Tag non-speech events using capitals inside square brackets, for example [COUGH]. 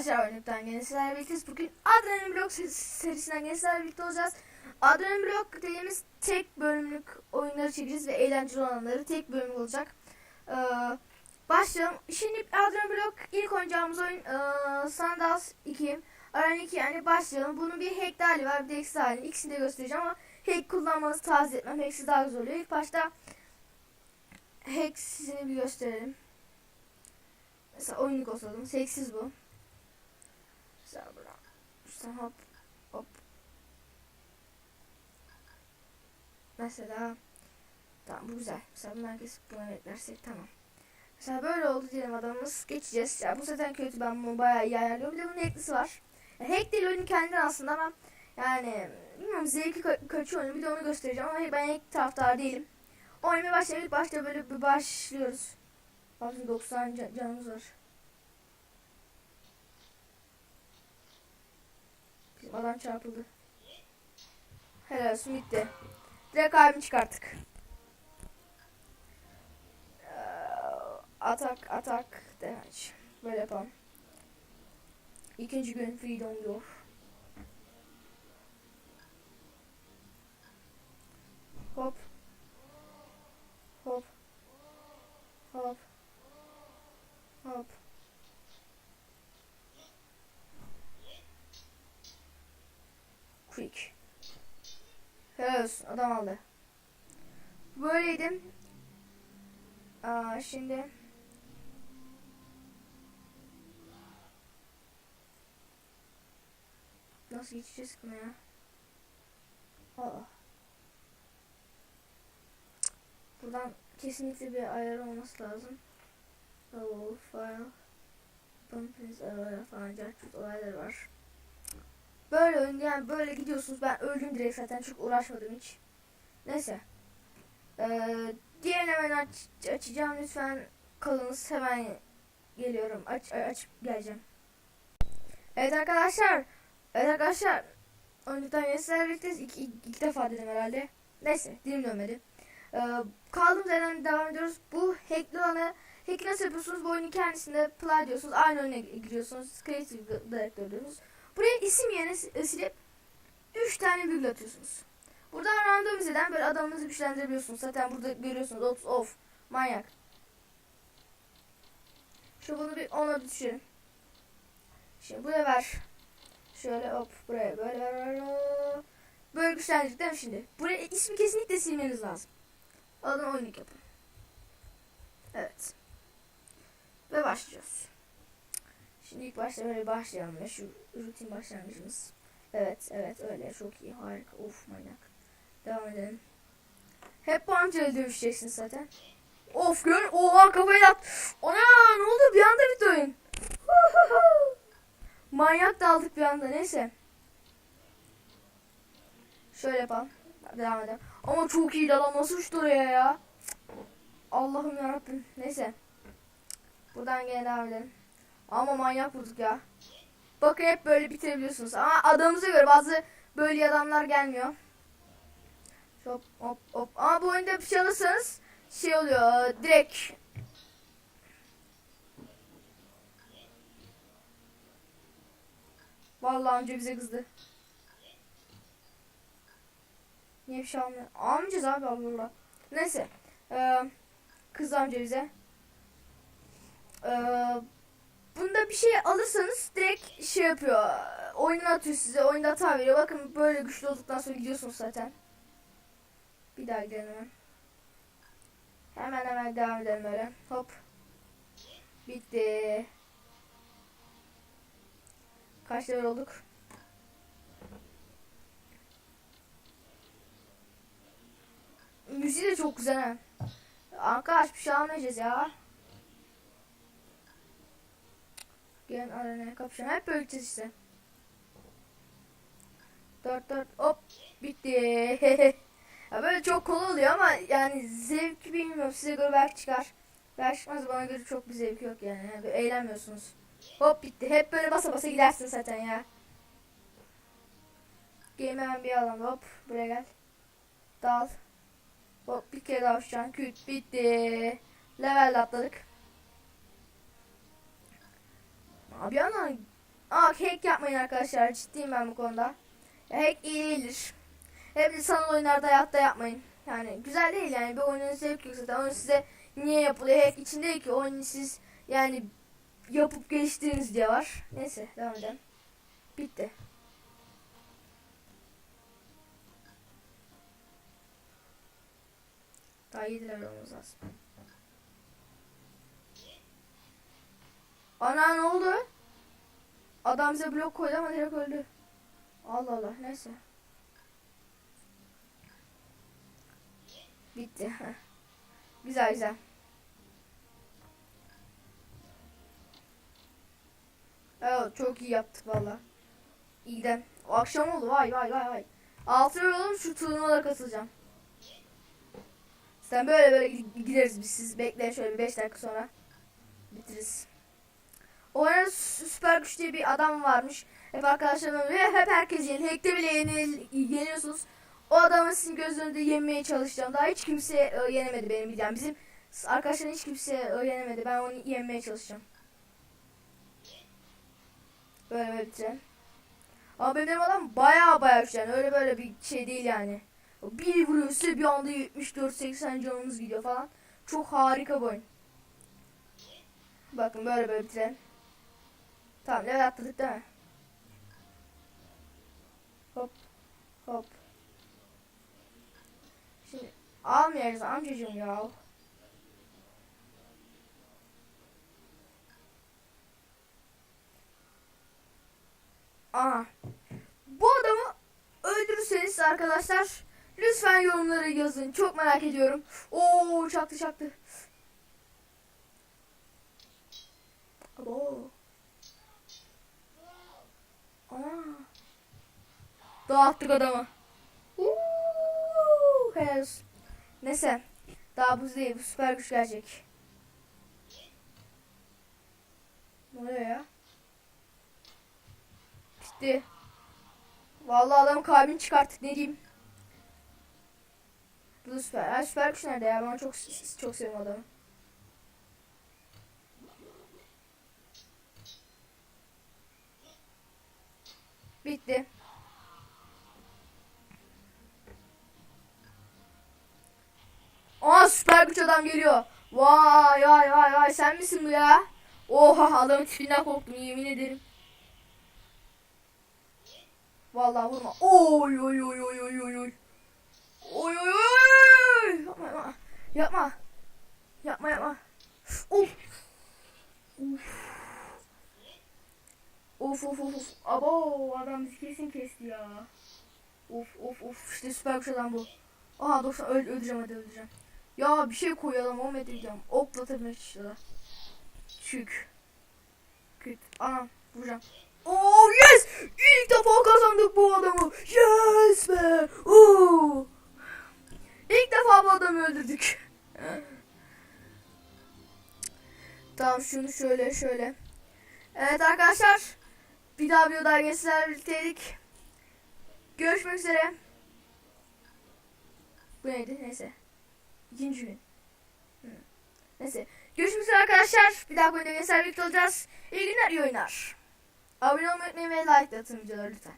arkadaşlar Örnekten gene birlikteyiz. Bugün Adrenalin Blok se- serisinden gene sizlerle birlikte olacağız. Adrenalin Blok dediğimiz tek bölümlük oyunları çekeceğiz ve eğlenceli olanları tek bölümlük olacak. Ee, başlayalım. Şimdi Adrenalin Blok ilk oynayacağımız oyun ee, Sandals 2. Aran 2 yani başlayalım. Bunun bir hack hali var bir de eksi hali. İkisini de göstereceğim ama hack kullanmanızı tavsiye etmem. Hack'siz daha güzel oluyor. İlk başta hack'sini bir gösterelim. Mesela oyunluk olsun. Seksiz bu. Mesela buradan. Şuradan hop hop. Mesela tamam bu güzel. Mesela bundan kesip buna beklersek tamam. Mesela böyle oldu diyelim adamımız. Geçeceğiz. Ya bu zaten kötü ben bunu bayağı iyi ayarlıyorum. Bir de bunun eklisi var. Ya hack değil oyunun kendinden aslında ama yani bilmiyorum zevki ka- kaçıyor oyunu. Bir de onu göstereceğim ama ben hack taraftar değilim. Oynamaya başlayalım. İlk başta böyle bir başlıyoruz. Bakın 90 can- canımız var. Adam çarpıldı. Helal olsun bitti. Direkt abimi çıkarttık. Ee, Atak atak damage. Böyle yapalım. İkinci gün freedom diyor. Hop. Hop. Hop. Hop. Quick. Helal adam aldı. Böyleydim. Aa, şimdi Nasıl geçeceğiz bunu ya? Aa. Buradan kesinlikle bir ayar olması lazım. Oh, file. Bumpins aralar falan cartçut olaylar var. Böyle oyun yani böyle gidiyorsunuz. Ben öldüm direkt zaten çok uğraşmadım hiç. Neyse. Ee, diğerini hemen aç, açacağım lütfen kalınız hemen geliyorum. Aç açıp geleceğim. Evet arkadaşlar. Evet arkadaşlar. Oyuncudan yeni birlikteyiz. İki, iki defa dedim herhalde. Neyse dilim dönmedi. Ee, kaldığımız yerden devam ediyoruz. Bu hackli olanı hack'i nasıl yapıyorsunuz? Bu oyunun kendisinde play diyorsunuz. Aynı oyuna giriyorsunuz. Creative Director diyorsunuz. Buraya isim yerine si- silip 3 tane virgül atıyorsunuz. Buradan randomizeden böyle adamınızı güçlendirebiliyorsunuz. Zaten burada görüyorsunuz. Of, of manyak. Şu bunu bir ona düşürelim. Şimdi buraya ver. Şöyle hop buraya böyle. Böyle güçlendirdik değil mi şimdi? Buraya ismi kesinlikle silmeniz lazım. Alın oyunluk yapın. Evet. Ve başlıyoruz. Şimdi ilk başta böyle başlayalım ya şu rutin başlangıcımız. Evet evet öyle çok iyi harika of manyak. Devam edelim. Hep bu amcayla dövüşeceksin zaten. Of gör oha kafayı at. Ona ne oldu bir anda bitti oyun. [LAUGHS] Manyak daldık bir anda neyse. Şöyle yapalım. Devam edelim. Ama çok iyi lan nasıl uçtu oraya ya. Allah'ım yarabbim. Neyse. Buradan gene devam edelim. Ama manyak vurduk ya. Bakın hep böyle bitirebiliyorsunuz. Ama adamımıza göre bazı böyle adamlar gelmiyor. Hop hop hop. Ama bu oyunda bir şey alırsanız şey oluyor direkt. Vallahi amca bize kızdı. Niye bir şey almıyor? Almayacağız abi Allah. Neyse. Ee, kız amca bize. Ee, bunda bir şey alırsanız direkt şey yapıyor. Oyunu atıyor size. Oyunda hata veriyor. Bakın böyle güçlü olduktan sonra gidiyorsunuz zaten. Bir daha gidelim hemen. Hemen devam edelim öyle. Hop. Bitti. Kaç level olduk? Müziği de çok güzel ha. Arkadaş bir şey almayacağız ya. Gelin arenaya kapışalım. Hep böyle gideceğiz işte. Dört dört hop bitti. [LAUGHS] ya böyle çok kolay oluyor ama yani zevki bilmiyorum size göre belki çıkar. Belki çıkmaz bana göre çok bir zevki yok yani. yani eğlenmiyorsunuz. Hop bitti. Hep böyle basa basa gidersin zaten ya. Game hemen bir alalım hop buraya gel. Dal. Hop bir kere daha uçacaksın. Küt bitti. Level atladık. Abi yana Aa hack yapmayın arkadaşlar. Ciddiyim ben bu konuda. Ya, hack iyi değildir. Hep sanal oyunlarda hayatta yapmayın. Yani güzel değil yani. Bir oyunun zevk yok zaten. Oyun size niye yapılıyor? Hack için değil ki. Oyunu siz yani yapıp geliştiriniz diye var. Neyse devam edelim. Bitti. Daha 7 level olmamız lazım. Ana ne oldu? Adam bize blok koydu ama direkt öldü. Allah Allah neyse. Bitti. güzel güzel. Evet çok iyi yaptık valla. İyiden. O akşam oldu vay vay vay vay. Altı oğlum şu turnuvalara katılacağım. Sen böyle böyle gid- gideriz biz siz bekleyin şöyle bir 5 dakika sonra bitiririz. O süper güç diye bir adam varmış. Hep arkadaşlarım ve hep herkes yeni. Hack'te bile yenil, yeniyorsunuz. O adamı sizin göz önünde yenmeye çalışacağım. Daha hiç kimse e, yenemedi benim bildiğim. Bizim arkadaşların hiç kimse e, yenemedi. Ben onu yenmeye çalışacağım. Böyle böyle bitirelim. Ama benim adam baya baya güçlü yani öyle böyle bir şey değil yani. Bir vuruyor size bir anda 74-80 canımız gidiyor falan. Çok harika bir oyun. Bakın böyle böyle bitirelim. Tamam level atladık değil mi? Hop hop. Şimdi almayacağız amcacığım ya. Aha. Bu adamı öldürürseniz arkadaşlar lütfen yorumlara yazın. Çok merak ediyorum. Oo çaktı çaktı. Abo. Dağıttık adamı. Uuu, helal. Neyse. Daha buz değil. Bu süper güç gelecek. Ne oluyor ya? Bitti. Vallahi adam kalbini çıkarttık ne diyeyim. Bu süper. Ha, süper güç nerede ya? Ben çok çok seviyorum adamı. Bitti. Aa süper güç adam geliyor. Vay vay vay vay sen misin bu ya? Oha adamın tipinden korktum yemin ederim. Vallahi vurma. Oy oy oy oy oy oy oy. Oy oy oy. Yapma yapma. Yapma. Yapma. Of. Of of of. Abo adam kesin kesti ya. Of of of işte süper güç adam bu. Aha 90 öl öldüreceğim hadi öldüreceğim. Ya bir şey koyalım 10 metre gideceğim. Okla tepeme işte. Çük. Küt. Anam vuracağım. Oh yes! İlk defa kazandık bu adamı. Yes be. Oo. İlk defa bu adamı öldürdük. tamam şunu şöyle şöyle. Evet arkadaşlar. Bir daha bir oda gençler birlikteydik. Görüşmek üzere. Bu neydi? Neyse. İkinci gün. Neyse. Görüşmek üzere arkadaşlar. Bir daha oyunda gençler birlikte olacağız. İyi günler, iyi oyunlar. Abone olmayı unutmayın ve like atın videoları lütfen.